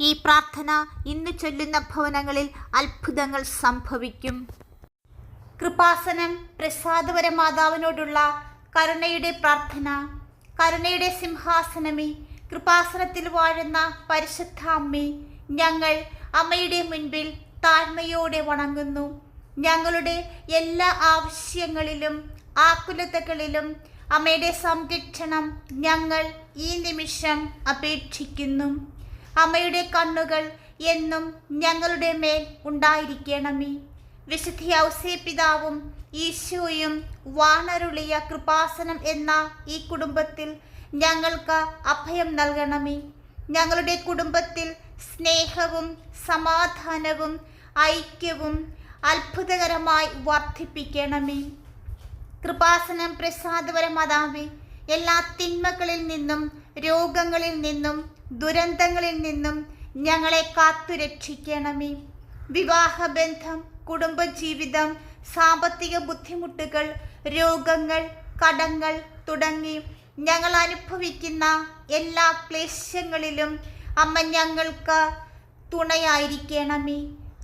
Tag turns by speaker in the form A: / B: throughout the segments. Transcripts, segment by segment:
A: ഈ പ്രാർത്ഥന ഇന്ന് ചൊല്ലുന്ന ഭവനങ്ങളിൽ അത്ഭുതങ്ങൾ സംഭവിക്കും. കൃപാസനം പ്രസാദപര മാതാവിനോടുള്ള കരുണയുടെ പ്രാർത്ഥന കരുണയുടെ സിംഹാസനമേ കൃപാസനത്തിൽ വാഴുന്ന പരിശുദ്ധ അമ്മേ ഞങ്ങൾ അമ്മയുടെ മുൻപിൽ താഴ്മയോടെ വണങ്ങുന്നു. ഞങ്ങളുടെ എല്ലാ ആവശ്യങ്ങളിലും ആകുലതകളിലും അമ്മയുടെ സംരക്ഷണം ഞങ്ങൾ ഈ നിമിഷം അപേക്ഷിക്കുന്നു. അമ്മയുടെ കണ്ണുകൾ എന്നും ഞങ്ങളുടെ മേൽ ഉണ്ടായിരിക്കണമേ. വിശുദ്ധ ഔസേ പിതാവും ഈശോയും വാണരുളിയ കൃപാസനം എന്ന ഈ കുടുംബത്തിൽ ഞങ്ങൾക്ക് അഭയം നൽകണമേ. ഞങ്ങളുടെ കുടുംബത്തിൽ സ്നേഹവും സമാധാനവും ഐക്യവും അത്ഭുതകരമായി വർദ്ധിപ്പിക്കണമേ. കൃപാസനം പ്രസാദപരമതാവേ എല്ലാ തിന്മകളിൽ നിന്നും രോഗങ്ങളിൽ നിന്നും ദുരന്തങ്ങളിൽ നിന്നും ഞങ്ങളെ കാത്തുരക്ഷിക്കണമേ വിവാഹബന്ധം കുടുംബജീവിതം സാമ്പത്തിക ബുദ്ധിമുട്ടുകൾ രോഗങ്ങൾ കടങ്ങൾ തുടങ്ങി ഞങ്ങൾ അനുഭവിക്കുന്ന എല്ലാ ക്ലേശങ്ങളിലും അമ്മ ഞങ്ങൾക്ക് തുണയായിരിക്കണമേ.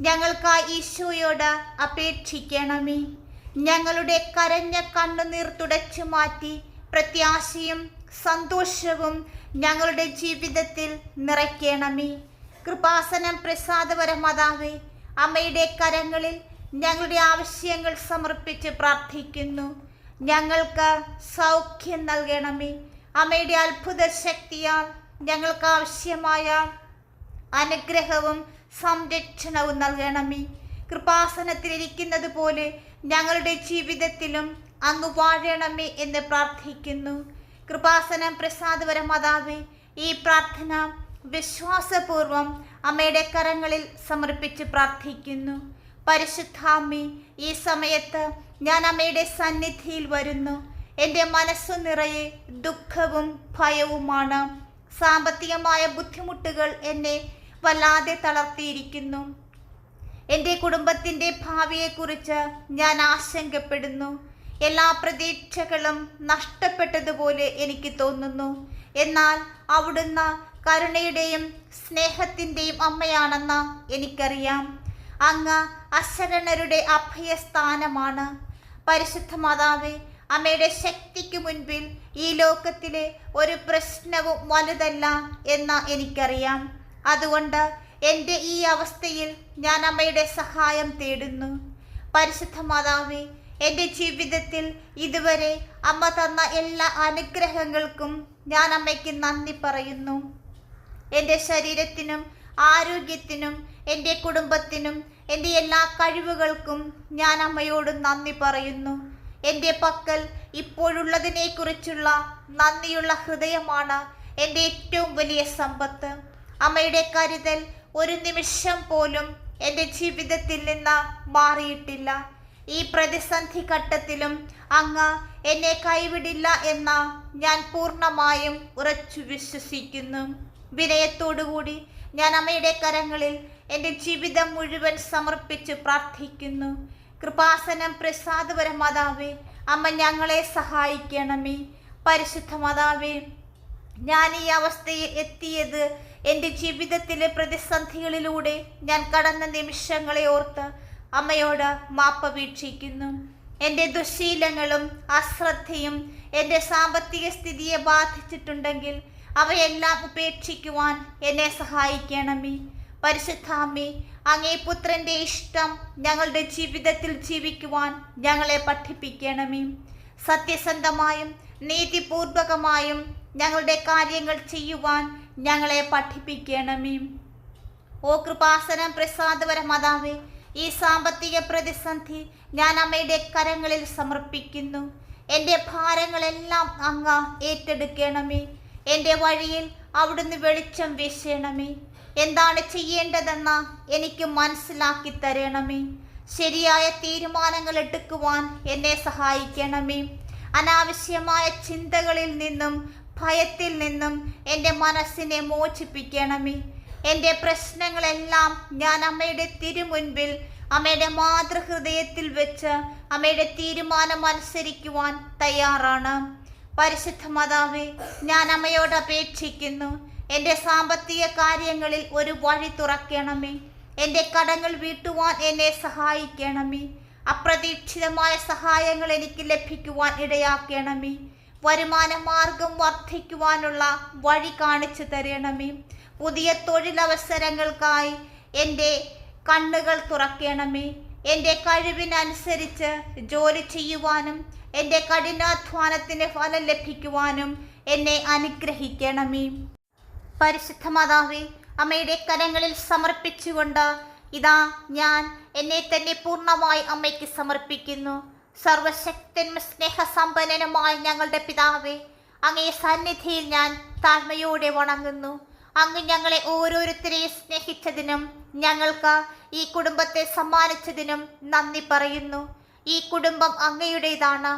A: ഞങ്ങൾക്ക് ഈശോയോട് അപേക്ഷിക്കണമേ. ഞങ്ങളുടെ കരഞ്ഞ കണ്ണുനീർ തുടച്ചു മാറ്റി പ്രത്യാശയും സന്തോഷവും ഞങ്ങളുടെ ജീവിതത്തിൽ നിറയ്ക്കണമേ. കൃപാസനം പ്രസാദപര മാതാവേ അമ്മയുടെ കരങ്ങളിൽ ഞങ്ങളുടെ ആവശ്യങ്ങൾ സമർപ്പിച്ച് പ്രാർത്ഥിക്കുന്നു. ഞങ്ങൾക്ക് സൗഖ്യം നൽകണമേ. അമ്മയുടെ അത്ഭുത ശക്തിയാൽ ഞങ്ങൾക്ക് ആവശ്യമായ അനുഗ്രഹവും സംരക്ഷണവും നൽകണമേ. കൃപാസനത്തിലിരിക്കുന്നത് പോലെ ഞങ്ങളുടെ ജീവിതത്തിലും അങ്ങ് വാഴണമേ എന്ന് പ്രാർത്ഥിക്കുന്നു. കൃപാസനം പ്രസാദപര മാതാവേ ഈ പ്രാർത്ഥന വിശ്വാസപൂർവം അമ്മയുടെ കരങ്ങളിൽ സമർപ്പിച്ച് പ്രാർത്ഥിക്കുന്നു. പരിശുദ്ധാമ്മി ഈ സമയത്ത് ഞാൻ അമ്മയുടെ സന്നിധിയിൽ വരുന്നു. എന്റെ മനസ്സു നിറയെ ദുഃഖവും ഭയവുമാണ്. സാമ്പത്തികമായ ബുദ്ധിമുട്ടുകൾ എന്നെ വല്ലാതെ തളർത്തിയിരിക്കുന്നു. എന്റെ കുടുംബത്തിന്റെ ഭാവിയെക്കുറിച്ച് ഞാൻ ആശങ്കപ്പെടുന്നു. എല്ലാ പ്രതീക്ഷകളും നഷ്ടപ്പെട്ടതുപോലെ എനിക്ക് തോന്നുന്നു. എന്നാൽ അവിടുന്ന് കരുണയുടെയും സ്നേഹത്തിന്റെയും അമ്മയാണെന്ന് എനിക്കറിയാം. അങ്ങ് അശരണരുടെ അഭയസ്ഥാനമാണ്. പരിശുദ്ധ മാതാവേ അമ്മയുടെ ശക്തിക്ക് മുൻപിൽ ഈ ലോകത്തിലെ ഒരു പ്രശ്നവും വലുതല്ല എന്ന് എനിക്കറിയാം. അതുകൊണ്ട് എന്റെ ഈ അവസ്ഥയിൽ ഞാൻ അമ്മയുടെ സഹായം തേടുന്നു. പരിശുദ്ധ മാതാവേ എന്റെ ജീവിതത്തിൽ ഇതുവരെ അമ്മ തന്ന എല്ലാ അനുഗ്രഹങ്ങൾക്കും ഞാൻ അമ്മയ്ക്ക് നന്ദി പറയുന്നു. എന്റെ ശരീരത്തിനും ആരോഗ്യത്തിനും എന്റെ കുടുംബത്തിനും എന്റെ എല്ലാ കഴിവുകൾക്കും ഞാൻ അമ്മയോട് നന്ദി പറയുന്നു. എന്റെ പക്കൽ ഇപ്പോഴുള്ളതിനെക്കുറിച്ചുള്ള നന്ദിയുള്ള ഹൃദയമാണ് എന്റെ ഏറ്റവും വലിയ സമ്പത്ത്. അമ്മയുടെ കരുതൽ ഒരു നിമിഷം പോലും എന്റെ ജീവിതത്തിൽ നിന്ന് മാറിയിട്ടില്ല. ഈ പ്രതിസന്ധി ഘട്ടത്തിലും അങ്ങ് എന്നെ കൈവിടില്ല എന്ന ഞാൻ പൂർണമായും ഉറച്ചു വിശ്വസിക്കുന്നു. വിനയത്തോടുകൂടി ഞാൻ അമ്മയുടെ കരങ്ങളിൽ എന്റെ ജീവിതം മുഴുവൻ സമർപ്പിച്ച് പ്രാർത്ഥിക്കുന്നു. കൃപാസനം പ്രസാദപര മാതാവേ അമ്മ ഞങ്ങളെ സഹായിക്കണമേ. പരിശുദ്ധ മാതാവേ ഞാൻ ഈ അവസ്ഥയിൽ എത്തിയത് എന്റെ ജീവിതത്തിലെ പ്രതിസന്ധികളിലൂടെ ഞാൻ കടന്ന നിമിഷങ്ങളെ ഓർത്ത് അമ്മയോട് മാപ്പപേക്ഷിക്കുന്നു എന്റെ ദുശീലങ്ങളും അശ്രദ്ധയും എന്റെ സാമ്പത്തിക സ്ഥിതിയെ ബാധിച്ചിട്ടുണ്ടെങ്കിൽ അവയെല്ലാം ഉപേക്ഷിക്കുവാൻ എന്നെ സഹായിക്കണമേ. പരിശുദ്ധാമ്മേ അങ്ങേ പുത്രന്റെ ഇഷ്ടം ഞങ്ങളുടെ ജീവിതത്തിൽ ജീവിക്കുവാൻ ഞങ്ങളെ പഠിപ്പിക്കണമേ. സത്യസന്ധമായും നീതിപൂർവകമായും ഞങ്ങളുടെ കാര്യങ്ങൾ ചെയ്യുവാൻ ഞങ്ങളെ പഠിപ്പിക്കണമേ. ഓ കൃപാസനം പ്രസാദപര മാതാവേ ഈ സാമ്പത്തിക പ്രതിസന്ധി ഞാൻ അമ്മയുടെ കരങ്ങളിൽ സമർപ്പിക്കുന്നു. എന്റെ ഭാരങ്ങളെല്ലാം അങ്ങ ഏറ്റെടുക്കണമേ. എന്റെ വഴിയിൽ അവിടുന്ന് വെളിച്ചം വീശണമേ. എന്താണ് ചെയ്യേണ്ടതെന്ന് എനിക്ക് മനസ്സിലാക്കി തരണമേ. ശരിയായ തീരുമാനങ്ങൾ എടുക്കുവാൻ എന്നെ സഹായിക്കണമേ. അനാവശ്യമായ ചിന്തകളിൽ നിന്നും ഭയത്തിൽ നിന്നും എന്റെ മനസ്സിനെ മോചിപ്പിക്കണമേ. എന്റെ പ്രശ്നങ്ങളെല്ലാം ഞാൻ അമ്മയുടെ തിരുമുൻപിൽ അമ്മയുടെ മാതൃഹൃദയത്തിൽ വെച്ച് അമ്മയുടെ തീരുമാനം അനുസരിക്കുവാൻ തയ്യാറാണ്. പരിശുദ്ധ മാതാവേ ഞാൻ അമ്മയോട് അപേക്ഷിക്കുന്നു. എന്റെ സാമ്പത്തിക കാര്യങ്ങളിൽ ഒരു വഴി തുറക്കണമേ. എന്റെ കടങ്ങൾ വീട്ടുവാൻ എന്നെ സഹായിക്കണമേ. അപ്രതീക്ഷിതമായ സഹായങ്ങൾ എനിക്ക് ലഭിക്കുവാൻ ഇടയാക്കണമേ. വരുമാന മാർഗം വർദ്ധിക്കുവാനുള്ള വഴി കാണിച്ചു തരണമേ. പുതിയ തൊഴിലവസരങ്ങൾക്കായി എന്റെ കണ്ണുകൾ തുറക്കണമേ. എന്റെ കഴിവിനനുസരിച്ച് ജോലി ചെയ്യുവാനും എന്റെ കഠിനാധ്വാനത്തിന് ഫലം ലഭിക്കുവാനും എന്നെ അനുഗ്രഹിക്കണമേ. പരിശുദ്ധ മാതാവേ അമ്മയുടെ കരങ്ങളിൽ സമർപ്പിച്ചുകൊണ്ട് ഇതാ ഞാൻ എന്നെ തന്നെ പൂർണമായി അമ്മയ്ക്ക് സമർപ്പിക്കുന്നു. സർവശക്തനും സ്നേഹസമ്പന്നനുമായ ഞങ്ങളുടെ പിതാവേ അങ്ങേ സന്നിധിയിൽ ഞാൻ താഴ്മയോടെ വണങ്ങുന്നു. അങ്ങ് ഞങ്ങളെ ഓരോരുത്തരെയും സ്നേഹിച്ചതിനും ഞങ്ങൾക്ക് ഈ കുടുംബത്തെ സമ്മാനിച്ചതിനും നന്ദി പറയുന്നു. ഈ കുടുംബം അങ്ങയുടേതാണ്.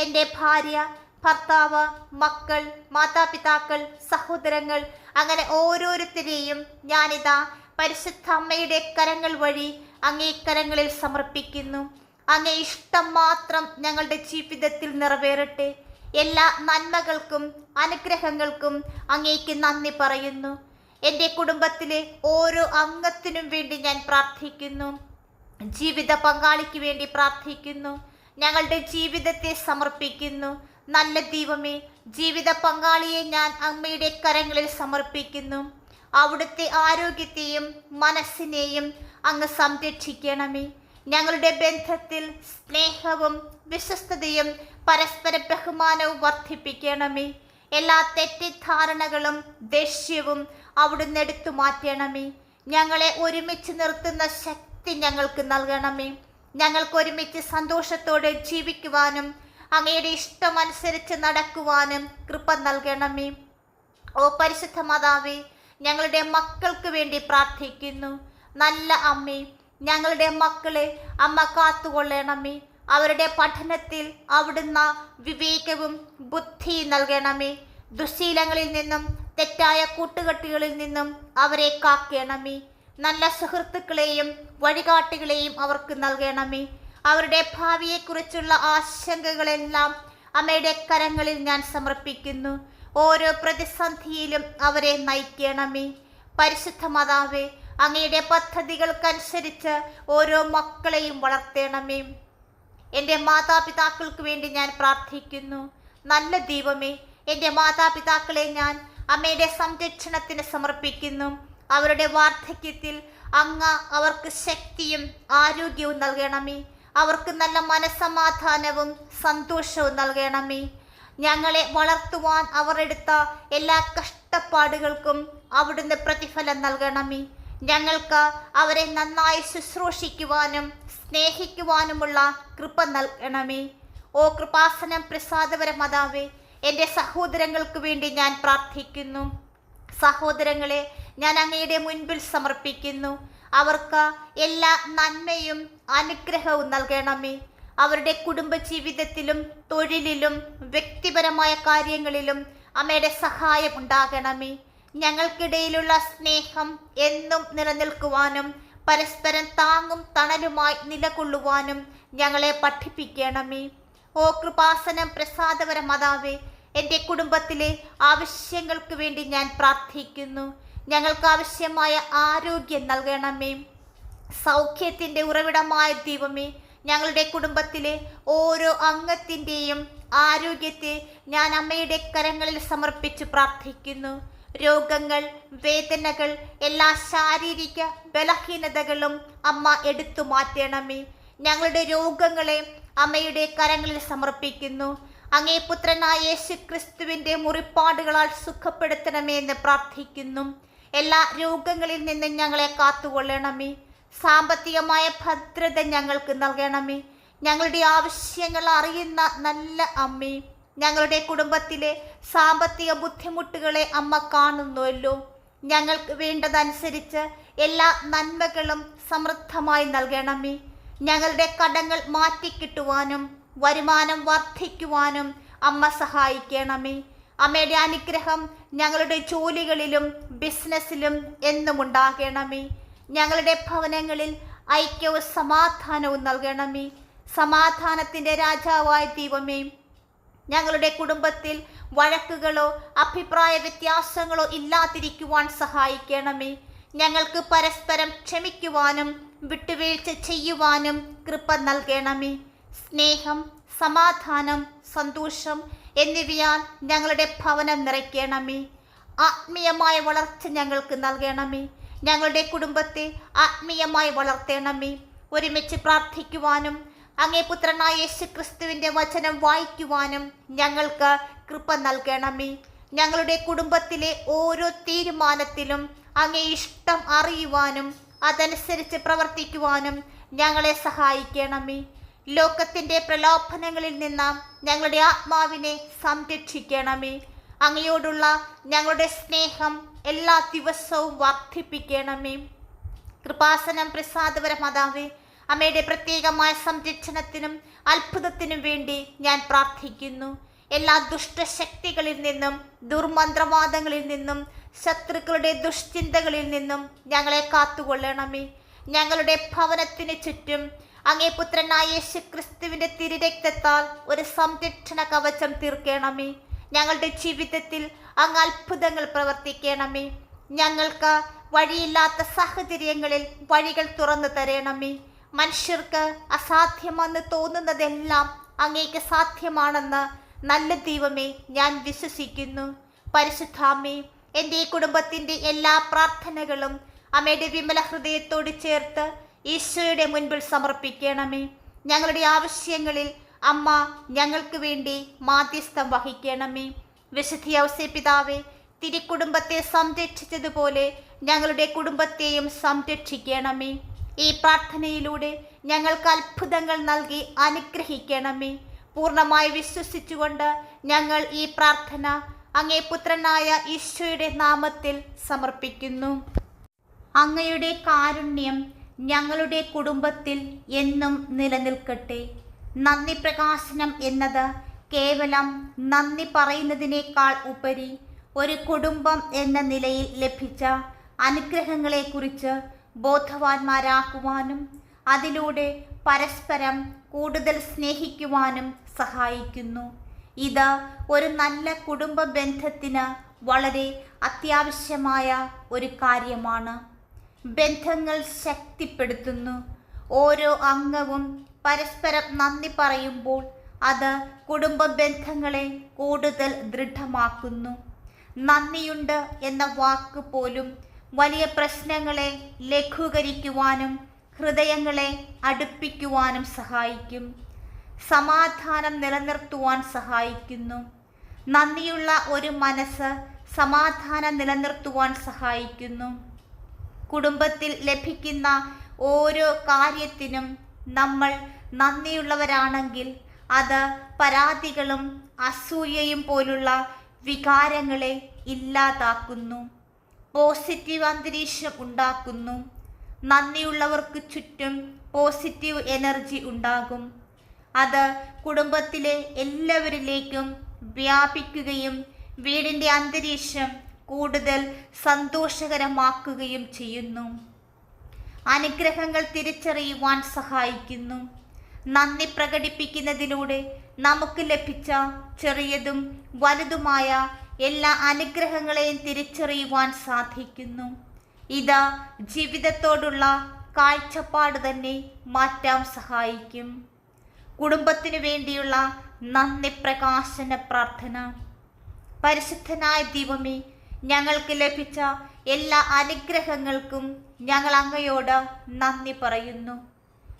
A: എന്റെ ഭാര്യ ഭർത്താവ് മക്കൾ മാതാപിതാക്കൾ സഹോദരങ്ങൾ അങ്ങനെ ഓരോരുത്തരെയും ഞാനിതാ പരിശുദ്ധ അമ്മയുടെ കരങ്ങൾ വഴി അങ്ങേ കരങ്ങളിൽ സമർപ്പിക്കുന്നു. അങ്ങേ ഇഷ്ടം മാത്രം ഞങ്ങളുടെ ജീവിതത്തിൽ നിറവേറട്ടെ. എല്ലാ നന്മകൾക്കും അനുഗ്രഹങ്ങൾക്കും അങ്ങേക്ക് നന്ദി പറയുന്നു. എന്റെ കുടുംബത്തിലെ ഓരോ അംഗത്തിനും വേണ്ടി ഞാൻ പ്രാർത്ഥിക്കുന്നു. ജീവിത പങ്കാളിക്ക് വേണ്ടി പ്രാർത്ഥിക്കുന്നു. ഞങ്ങളുടെ ജീവിതത്തെ സമർപ്പിക്കുന്നു. നല്ല ദൈവമേ ജീവിത പങ്കാളിയെ ഞാൻ അമ്മയുടെ കരങ്ങളിൽ സമർപ്പിക്കുന്നു. അവിടുത്തെ ആരോഗ്യത്തെയും മനസ്സിനെയും അങ്ങ് സംരക്ഷിക്കണമേ. ഞങ്ങളുടെ ബന്ധത്തിൽ സ്നേഹവും വിശ്വസ്തതയും പരസ്പര ബഹുമാനവും വർദ്ധിപ്പിക്കണമേ. എല്ലാ തെറ്റിദ്ധാരണകളും ദേഷ്യവും അവിടുന്ന് എടുത്തു മാറ്റണമേ. ഞങ്ങളെ ഒരുമിച്ച് നിർത്തുന്ന ശക്തി ഞങ്ങൾക്ക് നൽകണമേ. ഞങ്ങൾക്ക് ഒരുമിച്ച് സന്തോഷത്തോടെ ജീവിക്കുവാനും അങ്ങയുടെ ഇഷ്ടമനുസരിച്ച് നടക്കുവാനും കൃപ നൽകണമേ. ഓ പരിശുദ്ധ മാതാവേ ഞങ്ങളുടെ മക്കൾക്ക് വേണ്ടി പ്രാർത്ഥിക്കുന്നു. നല്ല അമ്മേ ഞങ്ങളുടെ മക്കളെ അമ്മ കാത്തുകൊള്ളണമേ. അവരുടെ പഠനത്തിൽ അവിടുന്ന് വിവേകവും ബുദ്ധി നൽകണമേ. ദുശീലങ്ങളിൽ നിന്നും തെറ്റായ കൂട്ടുകെട്ടുകളിൽ നിന്നും അവരെ കാക്കണമേ. നല്ല സുഹൃത്തുക്കളെയും വഴികാട്ടികളെയും അവർക്ക് നൽകണമേ. അവരുടെ ഭാവിയെക്കുറിച്ചുള്ള ആശങ്കകളെല്ലാം അമ്മയുടെ കരങ്ങളിൽ ഞാൻ സമർപ്പിക്കുന്നു. ഓരോ പ്രതിസന്ധിയിലും അവരെ നയിക്കണമേ. പരിശുദ്ധ മാതാവേ അങ്ങയുടെ പദ്ധതികൾക്കനുസരിച്ച് ഓരോ മക്കളെയും വളർത്തണമേ. എന്റെ മാതാപിതാക്കൾക്ക് വേണ്ടി ഞാൻ പ്രാർത്ഥിക്കുന്നു. നല്ല ദൈവമേ എന്റെ മാതാപിതാക്കളെ ഞാൻ അമ്മയുടെ സംരക്ഷണത്തിന് സമർപ്പിക്കുന്നു. അവരുടെ വാർദ്ധക്യത്തിൽ അങ്ങ് അവർക്ക് ശക്തിയും ആരോഗ്യവും നൽകണമേ. അവർക്ക് നല്ല മനസ്സമാധാനവും സന്തോഷവും നൽകണമേ. ഞങ്ങളെ വളർത്തുവാൻ അവർ എടുത്ത എല്ലാ കഷ്ടപ്പാടുകൾക്കും അവിടുന്ന് പ്രതിഫലം നൽകണമേ. ഞങ്ങൾക്ക് അവരെ നന്നായി ശുശ്രൂഷിക്കുവാനും സ്നേഹിക്കുവാനുമുള്ള കൃപ നൽകണമേ. ഓ കൃപാസനം പ്രസാദപര മാതാവേ എന്റെ സഹോദരങ്ങൾക്ക് വേണ്ടി ഞാൻ പ്രാർത്ഥിക്കുന്നു. സഹോദരങ്ങളെ ഞാൻ അങ്ങയുടെ മുൻപിൽ സമർപ്പിക്കുന്നു. അവർക്ക് എല്ലാ നന്മയും അനുഗ്രഹവും നൽകണമേ. അവരുടെ കുടുംബജീവിതത്തിലും തൊഴിലിലും വ്യക്തിപരമായ കാര്യങ്ങളിലും അമ്മയുടെ സഹായം ഉണ്ടാകണമേ. ഞങ്ങൾക്കിടയിലുള്ള സ്നേഹം എന്നും നിലനിൽക്കുവാനും പരസ്പരം താങ്ങും തണലുമായി നിലകൊള്ളുവാനും ഞങ്ങളെ പഠിപ്പിക്കണമേ. ഓ കൃപാസനം പ്രസാദപര മാതാവേ എന്റെ കുടുംബത്തിലെ ആവശ്യങ്ങൾക്ക് വേണ്ടി ഞാൻ പ്രാർത്ഥിക്കുന്നു. ഞങ്ങൾക്ക് ആവശ്യമായ ആരോഗ്യം നൽകണമേ. സൗഖ്യത്തിന്റെ ഉറവിടമായ ദൈവമേ ഞങ്ങളുടെ കുടുംബത്തിലെ ഓരോ അംഗത്തിന്റെയും ആരോഗ്യത്തെ ഞാൻ അമ്മയുടെ കരങ്ങളിൽ സമർപ്പിച്ച് പ്രാർത്ഥിക്കുന്നു. രോഗങ്ങൾ വേദനകൾ എല്ലാ ശാരീരിക ബലഹീനതകളും അമ്മ എടുത്തു മാറ്റണമേ. ഞങ്ങളുടെ രോഗങ്ങളെ അമ്മയുടെ കരങ്ങളിൽ സമർപ്പിക്കുന്നു. അങ്ങേ പുത്രനായ യേശു ക്രിസ്തുവിന്റെ മുറിപ്പാടുകളാൽ സുഖപ്പെടുത്തണമേ എന്ന് പ്രാർത്ഥിക്കുന്നു. എല്ലാ രോഗങ്ങളിൽ നിന്നും ഞങ്ങളെ കാത്തുകൊള്ളണമേ. സാമ്പത്തികമായ ഭദ്രത ഞങ്ങൾക്ക് നൽകണമേ. ഞങ്ങളുടെ ആവശ്യങ്ങൾ അറിയുന്ന നല്ല അമ്മേ. ഞങ്ങളുടെ കുടുംബത്തിലെ സാമ്പത്തിക ബുദ്ധിമുട്ടുകളെ അമ്മ കാണുന്നുവല്ലോ. ഞങ്ങൾക്ക് വേണ്ടതനുസരിച്ച് എല്ലാ നന്മകളും സമൃദ്ധമായി നൽകണമേ. ഞങ്ങളുടെ കടങ്ങൾ മാറ്റിക്കിട്ടുവാനും വരുമാനം വർദ്ധിക്കുവാനും അമ്മ സഹായിക്കണമേ. അമ്മയുടെ അനുഗ്രഹം ഞങ്ങളുടെ ജോലികളിലും ബിസിനസ്സിലും എന്നും ഉണ്ടാകണമേ. ഞങ്ങളുടെ ഭവനങ്ങളിൽ ഐക്യവും സമാധാനവും നൽകണമേ. സമാധാനത്തിന്റെ രാജാവായ ദൈവമേ ഞങ്ങളുടെ കുടുംബത്തിൽ വഴക്കുകളോ അഭിപ്രായ വ്യത്യാസങ്ങളോ ഇല്ലാതിരിക്കുവാൻ സഹായിക്കണമേ. ഞങ്ങൾക്ക് പരസ്പരം ക്ഷമിക്കുവാനും വിട്ടുവീഴ്ച ചെയ്യുവാനും കൃപ നൽകണമേ. സ്നേഹം സമാധാനം സന്തോഷം എന്നിവയാൽ ഞങ്ങളുടെ ഭവനം നിറയ്ക്കണമേ. ആത്മീയമായ വളർച്ച ഞങ്ങൾക്ക് നൽകണമേ. ഞങ്ങളുടെ കുടുംബത്തെ ആത്മീയമായി വളർത്തണമേ. ഒരുമിച്ച് പ്രാർത്ഥിക്കുവാനും അങ്ങേ പുത്രനായ യേശു ക്രിസ്തുവിന്റെ വചനം വായിക്കുവാനും ഞങ്ങൾക്ക് കൃപ നൽകണമേ. ഞങ്ങളുടെ കുടുംബത്തിലെ ഓരോ തീരുമാനത്തിലും അങ്ങേ ഇഷ്ടം അറിയുവാനും അതനുസരിച്ച് പ്രവർത്തിക്കുവാനും ഞങ്ങളെ സഹായിക്കണമേ. ലോകത്തിന്റെ പ്രലോഭനങ്ങളിൽ നിന്ന് ഞങ്ങളുടെ ആത്മാവിനെ സംരക്ഷിക്കണമേ. അങ്ങയോടുള്ള ഞങ്ങളുടെ സ്നേഹം എല്ലാ ദിവസവും വർദ്ധിപ്പിക്കണമേ. കൃപാസനം പ്രസാദപര മാതാവേ അമ്മയുടെ പ്രത്യേകമായ സംരക്ഷണത്തിനും അത്ഭുതത്തിനും വേണ്ടി ഞാൻ പ്രാർത്ഥിക്കുന്നു. എല്ലാ ദുഷ്ടശക്തികളിൽ നിന്നും ദുർമന്ത്രവാദങ്ങളിൽ നിന്നും ശത്രുക്കളുടെ ദുഷ്ചിന്തകളിൽ നിന്നും ഞങ്ങളെ കാത്തുകൊള്ളണമേ. ഞങ്ങളുടെ ഭവനത്തിന് ചുറ്റും അങ്ങേ പുത്രനായ യേശു ക്രിസ്തുവിന്റെ തിരുരക്തത്താൽ ഒരു സംരക്ഷണ കവചം തീർക്കണമേ. ഞങ്ങളുടെ ജീവിതത്തിൽ അങ്ങ് അത്ഭുതങ്ങൾ പ്രവർത്തിക്കണമേ. ഞങ്ങൾക്ക് വഴിയില്ലാത്ത സാഹചര്യങ്ങളിൽ വഴികൾ തുറന്നു തരണമേ. മനുഷ്യർക്ക് അസാധ്യമെന്ന് തോന്നുന്നതെല്ലാം അങ്ങേക്ക് സാധ്യമാണെന്ന് നല്ല ദൈവമേ ഞാൻ വിശ്വസിക്കുന്നു. പരിശുദ്ധാമ്മേ എന്റെ കുടുംബത്തിന്റെ എല്ലാ പ്രാർത്ഥനകളും അമ്മയുടെ വിമല ഹൃദയത്തോട് ചേർത്ത് ഈശോയുടെ മുൻപിൽ സമർപ്പിക്കണമേ. ഞങ്ങളുടെ ആവശ്യങ്ങളിൽ അമ്മ ഞങ്ങൾക്ക് വേണ്ടി മാധ്യസ്ഥം വഹിക്കണമേ. വിശുദ്ധി ഔസേ പിതാവേ തിരുക്കുടുംബത്തെ സംരക്ഷിച്ചതുപോലെ ഞങ്ങളുടെ കുടുംബത്തെയും സംരക്ഷിക്കണമേ. ഈ പ്രാർത്ഥനയിലൂടെ ഞങ്ങൾക്ക് അത്ഭുതങ്ങൾ നൽകി അനുഗ്രഹിക്കണമേ. പൂർണമായി വിശ്വസിച്ചുകൊണ്ട് ഞങ്ങൾ ഈ പ്രാർത്ഥന അങ്ങേ പുത്രനായ ഈശോയുടെ നാമത്തിൽ സമർപ്പിക്കുന്നു. അങ്ങയുടെ കാരുണ്യം ഞങ്ങളുടെ കുടുംബത്തിൽ എന്നും നിലനിൽക്കട്ടെ. നന്ദി പ്രകാശനം എന്നത് കേവലം നന്ദി പറയുന്നതിനേക്കാൾ ഉപരി ഒരു കുടുംബം എന്ന നിലയിൽ ലഭിച്ച അനുഗ്രഹങ്ങളെക്കുറിച്ച് ബോധവാന്മാരാക്കുവാനും അതിലൂടെ പരസ്പരം കൂടുതൽ സ്നേഹിക്കുവാനും സഹായിക്കുന്നു. ഇത് ഒരു നല്ല കുടുംബ ബന്ധത്തിന് വളരെ അത്യാവശ്യമായ ഒരു കാര്യമാണ്. ബന്ധങ്ങൾ ശക്തിപ്പെടുത്തുന്നു. ഓരോ അംഗവും പരസ്പരം നന്ദി പറയുമ്പോൾ അത് കുടുംബ ബന്ധങ്ങളെ കൂടുതൽ ദൃഢമാക്കുന്നു. നന്ദിയുണ്ട് എന്ന വാക്ക് പോലും വലിയ പ്രശ്നങ്ങളെ ലഘൂകരിക്കുവാനും ഹൃദയങ്ങളെ അടുപ്പിക്കുവാനും സഹായിക്കും. സമാധാനം നിലനിർത്തുവാൻ സഹായിക്കുന്നു. നന്ദിയുള്ള ഒരു മനസ്സ് സമാധാനം നിലനിർത്തുവാൻ സഹായിക്കുന്നു. കുടുംബത്തിൽ ലഭിക്കുന്ന ഓരോ കാര്യത്തിനും നമ്മൾ നന്ദിയുള്ളവരാണെങ്കിൽ അത് പരാതികളും അസൂയയും പോലുള്ള വികാരങ്ങളെ ഇല്ലാതാക്കുന്നു. പോസിറ്റീവ് അന്തരീക്ഷം ഉണ്ടാക്കുന്നു. നന്ദിയുള്ളവർക്ക് ചുറ്റും പോസിറ്റീവ് എനർജി ഉണ്ടാകും. അത് കുടുംബത്തിലെ എല്ലാവരിലേക്കും വ്യാപിക്കുകയും വീടിന്റെ അന്തരീക്ഷം കൂടുതൽ സന്തോഷകരമാക്കുകയും ചെയ്യുന്നു. അനുഗ്രഹങ്ങൾ തിരിച്ചറിയുവാൻ സഹായിക്കുന്നു. നന്ദി പ്രകടിപ്പിക്കുന്നതിലൂടെ നമുക്ക് ലഭിച്ച ചെറിയതും വലുതുമായ എല്ലാ അനുഗ്രഹങ്ങളെയും തിരിച്ചറിയുവാൻ സാധിക്കുന്നു. ഇത് ജീവിതത്തോടുള്ള കാഴ്ചപ്പാട് തന്നെ മാറ്റാൻ സഹായിക്കും. കുടുംബത്തിനു വേണ്ടിയുള്ള നന്ദി പ്രകാശന പ്രാർത്ഥന. പരിശുദ്ധനായ ദൈവമേ ഞങ്ങൾക്ക് ലഭിച്ച എല്ലാ അനുഗ്രഹങ്ങൾക്കും ഞങ്ങൾ അങ്ങയോട് നന്ദി പറയുന്നു.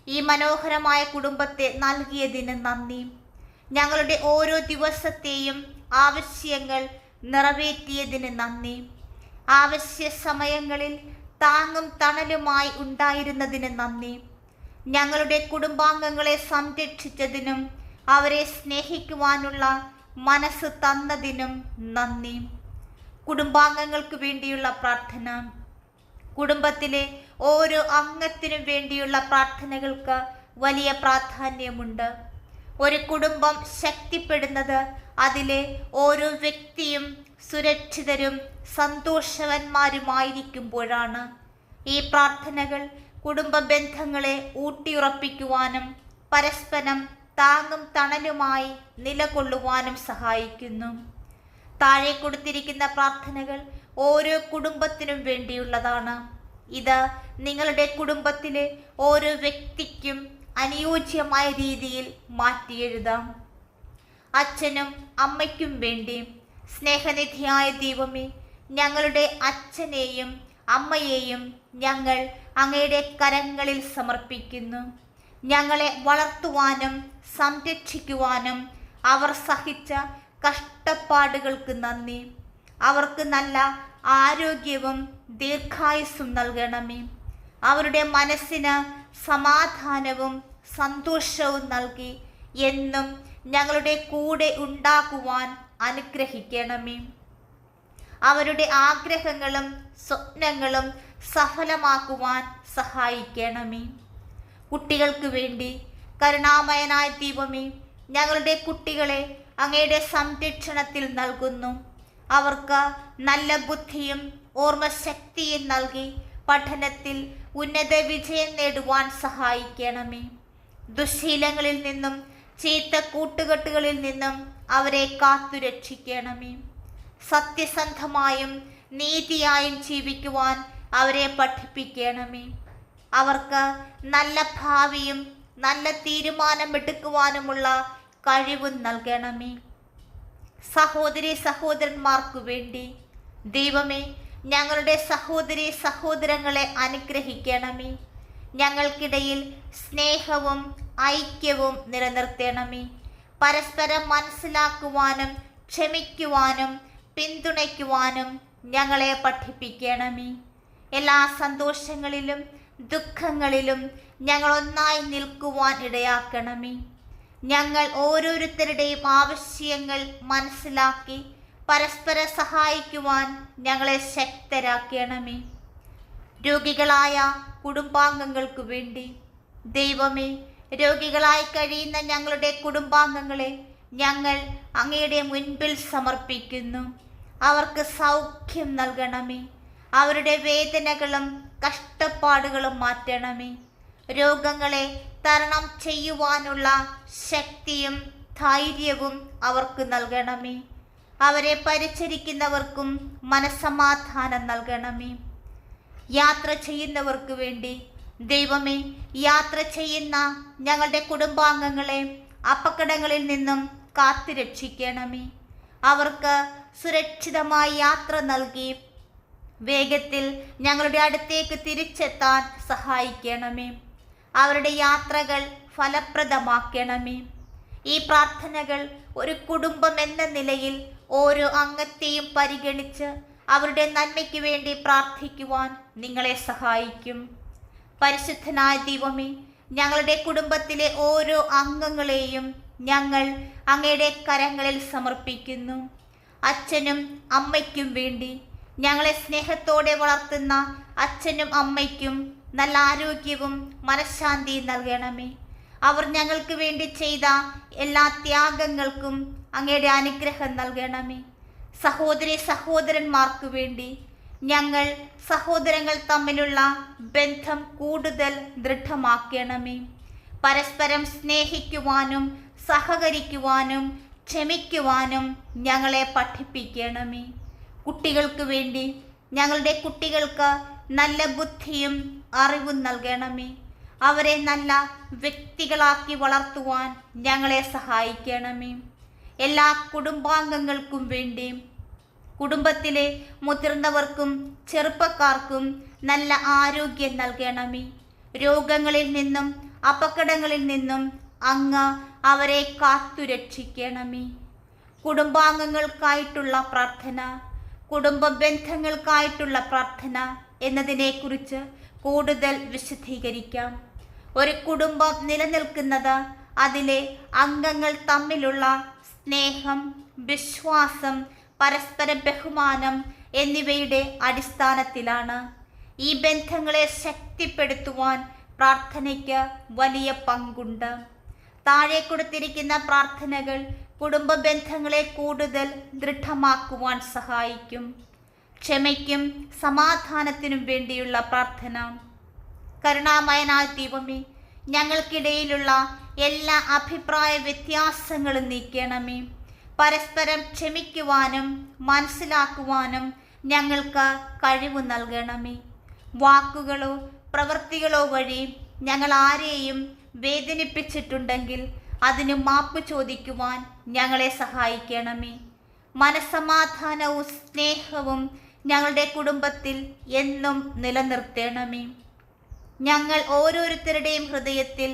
A: ഈ മനോഹരമായ കുടുംബത്തെ നൽകിയതിന് നന്ദി. ഞങ്ങളുടെ ഓരോ ദിവസത്തെയും ആവശ്യങ്ങൾ നിറവേറ്റിയതിന് നന്ദി. ആവശ്യ സമയങ്ങളിൽ താങ്ങും തണലുമായി ഉണ്ടായിരുന്നതിന് നന്ദി. ഞങ്ങളുടെ കുടുംബാംഗങ്ങളെ സംരക്ഷിച്ചതിനും അവരെ സ്നേഹിക്കുവാനുള്ള മനസ്സ് തന്നതിനും നന്ദി. കുടുംബാംഗങ്ങൾക്ക് വേണ്ടിയുള്ള പ്രാർത്ഥന. കുടുംബത്തിലെ ഓരോ അംഗത്തിനും വേണ്ടിയുള്ള പ്രാർത്ഥനകൾക്ക് വലിയ പ്രാധാന്യമുണ്ട്. ഒരു കുടുംബം ശക്തിപ്പെടുന്നത് അതിലെ ഓരോ വ്യക്തിയും സുരക്ഷിതരും സന്തോഷവന്മാരുമായിരിക്കുമ്പോഴാണ്. ഈ പ്രാർത്ഥനകൾ കുടുംബ ബന്ധങ്ങളെ ഊട്ടിയുറപ്പിക്കുവാനും പരസ്പരം താങ്ങും തണലുമായി നിലകൊള്ളുവാനും സഹായിക്കുന്നു. താഴെ കൊടുത്തിരിക്കുന്ന പ്രാർത്ഥനകൾ ഓരോ കുടുംബത്തിനും വേണ്ടിയുള്ളതാണ്. ഇത് നിങ്ങളുടെ കുടുംബത്തിലെ ഓരോ വ്യക്തിക്കും അനുയോജ്യമായ രീതിയിൽ മാറ്റിയെഴുതാം. അച്ഛനും അമ്മയ്ക്കും വേണ്ടി സ്നേഹനിധിയായ ദൈവമേ ഞങ്ങളുടെ അച്ഛനെയും അമ്മയെയും ഞങ്ങൾ അങ്ങയുടെ കരങ്ങളിൽ സമർപ്പിക്കുന്നു. ഞങ്ങളെ വളർത്തുവാനും സംരക്ഷിക്കുവാനും അവർ സഹിച്ച കഷ്ടപ്പാടുകൾക്ക് നന്ദി. അവർക്ക് നല്ല ആരോഗ്യവും ദീർഘായുസ്സും നൽകണമേ. അവരുടെ മനസ്സിന് സമാധാനവും സന്തോഷവും നൽകി എന്നും ഞങ്ങളുടെ കൂടെ ഉണ്ടാക്കുവാൻ അനുഗ്രഹിക്കണമേ. അവരുടെ ആഗ്രഹങ്ങളും സ്വപ്നങ്ങളും സഫലമാക്കുവാൻ സഹായിക്കണമേ. കുട്ടികൾക്ക് വേണ്ടി കരുണാമയനായ ദൈവമേ ഞങ്ങളുടെ കുട്ടികളെ അങ്ങയുടെ സംരക്ഷണത്തിൽ നൽകുന്നു. അവർക്ക് നല്ല ബുദ്ധിയും ഓർമ്മശക്തിയും നൽകി പഠനത്തിൽ ഉന്നത വിജയം നേടുവാൻ സഹായിക്കണമേ. ദുശീലങ്ങളിൽ നിന്നും ചീത്ത കൂട്ടുകെട്ടുകളിൽ നിന്നും അവരെ കാത്തുരക്ഷിക്കണമേ സത്യസന്ധമായും നീതിയായും ജീവിക്കുവാൻ അവരെ പഠിപ്പിക്കണമേ. അവർക്ക് നല്ല ഭാവിയും നല്ല തീരുമാനമെടുക്കുവാനുമുള്ള കഴിവും നൽകണമേ. സഹോദരി സഹോദരന്മാർക്കു വേണ്ടി ദൈവമേ ഞങ്ങളുടെ സഹോദരി സഹോദരങ്ങളെ അനുഗ്രഹിക്കണമേ. ഞങ്ങൾക്കിടയിൽ സ്നേഹവും ഐക്യവും നിലനിർത്തണമേ. പരസ്പരം മനസ്സിലാക്കുവാനും ക്ഷമിക്കുവാനും പിന്തുണയ്ക്കുവാനും ഞങ്ങളെ പഠിപ്പിക്കണമേ. എല്ലാ സന്തോഷങ്ങളിലും ദുഃഖങ്ങളിലും ഞങ്ങൾ ഒന്നായി നിൽക്കുവാൻ ഇടയാക്കണമേ. ഞങ്ങൾ ഓരോരുത്തരുടെയും ആവശ്യങ്ങൾ മനസ്സിലാക്കി പരസ്പര സഹായിക്കുവാൻ ഞങ്ങളെ ശക്തരാക്കണമേ. രോഗികളായ കുടുംബാംഗങ്ങൾക്കു വേണ്ടി ദൈവമേ രോഗികളായി കഴിയുന്ന ഞങ്ങളുടെ കുടുംബാംഗങ്ങളെ ഞങ്ങൾ അങ്ങയുടെ മുൻപിൽ സമർപ്പിക്കുന്നു. അവർക്ക് സൗഖ്യം നൽകണമേ. അവരുടെ വേദനകളും കഷ്ടപ്പാടുകളും മാറ്റണമേ. രോഗങ്ങളെ തരണം ചെയ്യുവാനുള്ള ശക്തിയും ധൈര്യവും അവർക്ക് നൽകണമേ. അവരെ പരിചരിക്കുന്നവർക്കും മനസമാധാനം നൽകണമേ. യാത്ര ചെയ്യുന്നവർക്ക് വേണ്ടി ദൈവമേ യാത്ര ചെയ്യുന്ന ഞങ്ങളുടെ കുടുംബാംഗങ്ങളെ അപകടങ്ങളിൽ നിന്നും കാത്തു രക്ഷിക്കണമേ. അവർക്ക് സുരക്ഷിതമായി യാത്ര നൽകി വേഗത്തിൽ ഞങ്ങളുടെ അടുത്തേക്ക് തിരിച്ചെത്താൻ സഹായിക്കണമേ. അവരുടെ യാത്രകൾ ഫലപ്രദമാക്കണമേ. ഈ പ്രാർത്ഥനകൾ ഒരു കുടുംബം എന്ന നിലയിൽ ഓരോ അംഗത്തെയും പരിഗണിച്ച് അവരുടെ നന്മയ്ക്ക് വേണ്ടി പ്രാർത്ഥിക്കുവാൻ നിങ്ങളെ സഹായിക്കും. പരിശുദ്ധനായ ദൈവമേ ഞങ്ങളുടെ കുടുംബത്തിലെ ഓരോ അംഗങ്ങളെയും ഞങ്ങൾ അങ്ങയുടെ കരങ്ങളിൽ സമർപ്പിക്കുന്നു. അച്ഛനും അമ്മയ്ക്കും വേണ്ടി ഞങ്ങളെ സ്നേഹത്തോടെ വളർത്തുന്ന അച്ഛനും അമ്മയ്ക്കും നല്ല ആരോഗ്യവും മനഃശാന്തിയും നൽകണമേ. അവർ ഞങ്ങൾക്ക് വേണ്ടി ചെയ്ത എല്ലാ ത്യാഗങ്ങൾക്കും അങ്ങയുടെ അനുഗ്രഹം നൽകണമേ. സഹോദരി സഹോദരന്മാർക്ക് വേണ്ടി ഞങ്ങൾ സഹോദരങ്ങൾ തമ്മിലുള്ള ബന്ധം കൂടുതൽ ദൃഢമാക്കണമേ. പരസ്പരം സ്നേഹിക്കുവാനും സഹകരിക്കുവാനും ക്ഷമിക്കുവാനും ഞങ്ങളെ പഠിപ്പിക്കണമേ. കുട്ടികൾക്ക് വേണ്ടി ഞങ്ങളുടെ കുട്ടികൾക്ക് നല്ല ബുദ്ധിയും അറിവും നൽകണമേ. അവരെ നല്ല വ്യക്തികളാക്കി വളർത്തുവാൻ ഞങ്ങളെ സഹായിക്കണമേ. എല്ലാ കുടുംബാംഗങ്ങൾക്കും വേണ്ടി കുടുംബത്തിലെ മുതിർന്നവർക്കും ചെറുപ്പക്കാർക്കും നല്ല ആരോഗ്യം നൽകണമേ. രോഗങ്ങളിൽ നിന്നും അപകടങ്ങളിൽ നിന്നും അങ്ങ് അവരെ കാത്തുരക്ഷിക്കണമേ. കുടുംബാംഗങ്ങൾക്കായിട്ടുള്ള പ്രാർത്ഥന കുടുംബ ബന്ധങ്ങൾക്കായിട്ടുള്ള പ്രാർത്ഥന എന്നതിനെക്കുറിച്ച് കൂടുതൽ വിശദീകരിക്കാം. ഒരു കുടുംബം നിലനിൽക്കുന്നത് അതിലെ അംഗങ്ങൾ തമ്മിലുള്ള സ്നേഹം വിശ്വാസം പരസ്പര ബഹുമാനം എന്നിവയുടെ അടിസ്ഥാനത്തിലാണ് ഈ ബന്ധങ്ങളെ ശക്തിപ്പെടുത്തുവാൻ പ്രാർത്ഥനയ്ക്ക് വലിയ പങ്കുണ്ട്. താഴെ കൊടുത്തിരിക്കുന്ന പ്രാർത്ഥനകൾ കുടുംബ ബന്ധങ്ങളെ കൂടുതൽ ദൃഢമാക്കുവാൻ സഹായിക്കും. ക്ഷമയ്ക്കും സമാധാനത്തിനും വേണ്ടിയുള്ള പ്രാർത്ഥന. കരുണാമയനായ ദൈവമേ ഞങ്ങൾക്കിടയിലുള്ള എല്ലാ അഭിപ്രായ വ്യത്യാസങ്ങളും നീക്കണമേ. പരസ്പരം ക്ഷമിക്കുവാനും മനസ്സിലാക്കുവാനും ഞങ്ങൾക്ക് കഴിവ് നൽകണമേ. വാക്കുകളോ പ്രവൃത്തികളോ വഴി ഞങ്ങൾ ആരെയും വേദനിപ്പിച്ചിട്ടുണ്ടെങ്കിൽ അതിന് മാപ്പ് ചോദിക്കുവാൻ ഞങ്ങളെ സഹായിക്കണമേ. മനസമാധാനവും സ്നേഹവും ഞങ്ങളുടെ കുടുംബത്തിൽ എന്നും നിലനിർത്തണമേ. ഞങ്ങൾ ഓരോരുത്തരുടെയും ഹൃദയത്തിൽ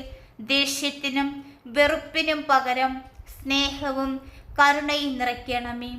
A: ദേഷ്യത്തിനും വെറുപ്പിനും പകരം സ്നേഹവും കരുണയും നിറയ്ക്കണമേ.